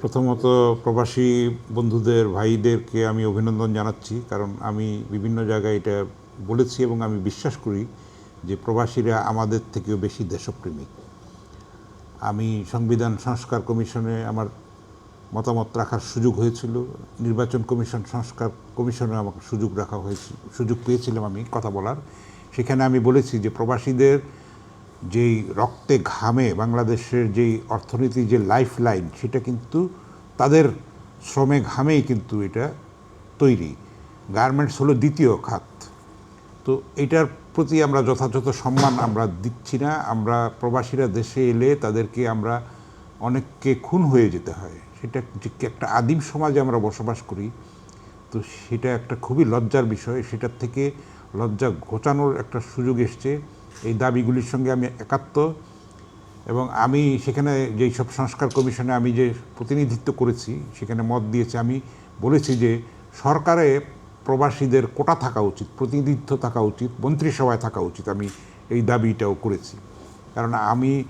প্রথমত প্রবাসী বন্ধুদের, ভাইদেরকে আমি অভিনন্দন জানাচ্ছি, কারণ আমি বিভিন্ন জায়গায় এটা বলেছি এবং আমি বিশ্বাস করি যে প্রবাসীরা আমাদের থেকেও বেশি দেশপ্রেমিক। আমি সংবিধান সংস্কার কমিশনে আমার মতামত রাখার সুযোগ হয়েছিল, নির্বাচন কমিশন সংস্কার কমিশনে আমাকে সুযোগ রাখা হয়েছিল, সুযোগ পেয়েছিলাম আমি কথা বলার। সেখানে আমি বলেছি যে প্রবাসীদের যেই রক্তে ঘামে বাংলাদেশের যেই অর্থনীতি যে লাইফ লাইন সেটা কিন্তু তাদের শ্রমে ঘামেই কিন্তু এটা তৈরি। গার্মেন্টস হলো দ্বিতীয় খাত। তো এটার প্রতি আমরা যথাযথ সম্মান আমরা দিচ্ছি না। আমরা প্রবাসীরা দেশে এলে তাদেরকে আমরা অনেককে খুন হয়ে যেতে হয়। সেটা একটা আদিম সমাজে আমরা বসবাস করি, তো সেটা একটা খুবই লজ্জার বিষয়। সেটার থেকে লজ্জা ঘোচানোর একটা সুযোগ এসছে। এই দাবিগুলির সঙ্গে আমি একাত্ম এবং আমি সেখানে যেই সব সংস্কার কমিশনে আমি যে প্রতিনিধিত্ব করেছি, সেখানে মত দিয়েছি, আমি বলেছি যে সরকারে প্রবাসীদের কোটা থাকা উচিত, প্রতিনিধিত্ব থাকা উচিত, মন্ত্রিসভায় থাকা উচিত আমি এই দাবিটাও করেছি। কারণ আমি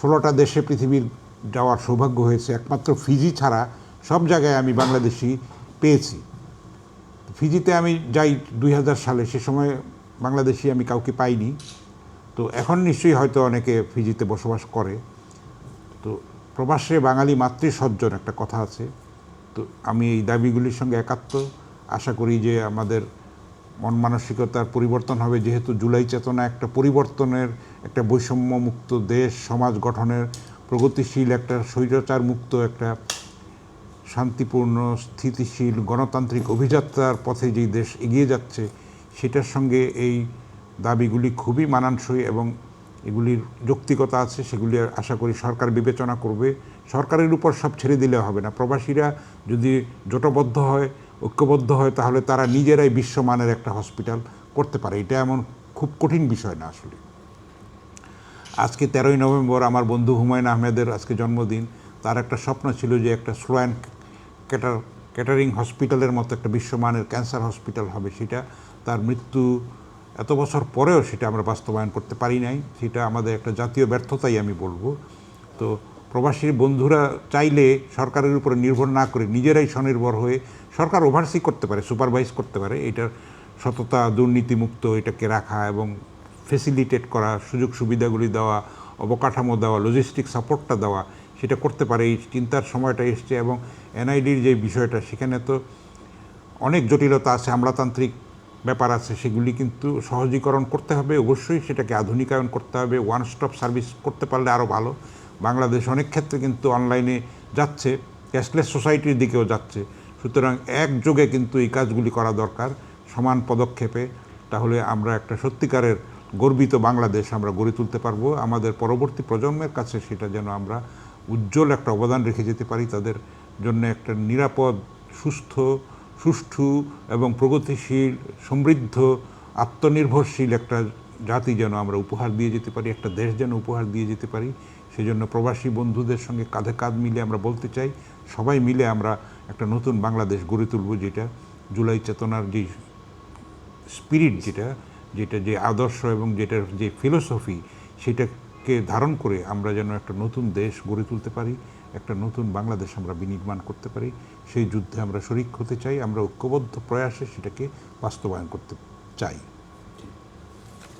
ষোলোটা দেশে পৃথিবীর যাওয়ার সৌভাগ্য হয়েছে, একমাত্র ফিজি ছাড়া সব জায়গায় আমি বাংলাদেশি পেয়েছি। ফিজিতে আমি যাই দুই হাজার সালে, সে সময় বাংলাদেশি আমি কাউকে পাইনি। তো এখন নিশ্চয়ই হয়তো অনেকে ফিজিতে বসবাস করে। তো প্রবাসে বাঙালি মাতৃসজ্জন একটা কথা আছে। তো আমি এই দাবিগুলির সঙ্গে একাত্ম। আশা করি যে আমাদের মন মানসিকতার পরিবর্তন হবে। যেহেতু জুলাই চেতনা একটা পরিবর্তনের, একটা বৈষম্যমুক্ত দেশ, সমাজ গঠনের, প্রগতিশীল একটা স্বৈরাচার মুক্ত একটা শান্তিপূর্ণ, স্থিতিশীল, গণতান্ত্রিক অভিযাত্রার পথে যেই দেশ এগিয়ে যাচ্ছে, সেটার সঙ্গে এই দাবিগুলি খুবই মানানসই এবং এগুলির যৌক্তিকতা আছে, সেগুলি আশা করি সরকার বিবেচনা করবে। সরকারের উপর সব ছেড়ে দিলে হবে না। প্রবাসীরা যদি জোটবদ্ধ হয়, ঐক্যবদ্ধ হয়, তাহলে তারা নিজেরাই বিশ্বমানের একটা হসপিটাল করতে পারে। এটা এমন খুব কঠিন বিষয় না আসলে। আজকে তেরোই নভেম্বর আমার বন্ধু হুমায়ুন আহমেদের আজকে জন্মদিন। তার একটা স্বপ্ন ছিল যে একটা স্লোয়ান ক্যাটার, ক্যাটারিং হসপিটালের মতো একটা বিশ্বমানের ক্যান্সার হসপিটাল হবে সেটা। তার মৃত্যু এত বছর পরেও সেটা আমরা বাস্তবায়ন করতে পারি নাই, সেটা আমাদের একটা জাতীয় ব্যর্থতাই আমি বলব। তো প্রবাসী বন্ধুরা চাইলে সরকারের উপরে নির্ভর না করে নিজেরাই স্বনির্ভর হয়ে সরকার ওভারসি করতে পারে সুপারভাইজ করতে পারে। এটার সততা, দুর্নীতিমুক্ত এটাকে রাখা এবং ফেসিলিটেট করা, সুযোগ সুবিধাগুলি দেওয়া, অবকাঠামো দেওয়া লজিস্টিক সাপোর্টটা দেওয়া, সেটা করতে পারে। এই চিন্তার সময়টা এসছে এবং এনআইডির যে বিষয়টা, সেখানে তো অনেক জটিলতা আছে, আমলাতান্ত্রিক ব্যাপার আছে, সেগুলি কিন্তু সহজীকরণ করতে হবে। অবশ্যই সেটাকে আধুনিকায়ন করতে হবে ওয়ান স্টপ সার্ভিস করতে পারলে আরও ভালো। বাংলাদেশ অনেক ক্ষেত্রে কিন্তু অনলাইনে যাচ্ছে ক্যাশলেস সোসাইটির দিকেও যাচ্ছে। সুতরাং একযোগে কিন্তু এই কাজগুলি করা দরকার, সমান পদক্ষেপে। তাহলে আমরা একটা সত্যিকারের গর্বিত বাংলাদেশ আমরা গড়ে তুলতে পারব। আমাদের পরবর্তী প্রজন্মের কাছে সেটা যেন আমরা উজ্জ্বল একটা অবদান রেখে যেতে পারি। তাদের জন্য একটা নিরাপদ, সুস্থ সুষ্ঠু এবং প্রগতিশীল, সমৃদ্ধ, আত্মনির্ভরশীল একটা জাতি যেন আমরা উপহার দিয়ে যেতে পারি, একটা দেশ যেন উপহার দিয়ে যেতে পারি। সেজন্য প্রবাসী বন্ধুদের সঙ্গে কাঁধে কাঁধ মিলে আমরা বলতে চাই, সবাই মিলে আমরা একটা নতুন বাংলাদেশ গড়ে তুলব যেটা জুলাই চেতনার যে স্পিরিট যেটা যেটা যে আদর্শ এবং যেটার যে ফিলোসফি সেটাকে ধারণ করে আমরা যেন একটা নতুন দেশ গড়ে তুলতে পারি, একটা নতুন বাংলাদেশ আমরা বিনির্মাণ করতে পারি, সেই যুদ্ধে আমরা শরিক হতে চাই, আমরা ঐক্যবদ্ধ প্রয়াসে সেটাকে বাস্তবায়ন করতে চাই।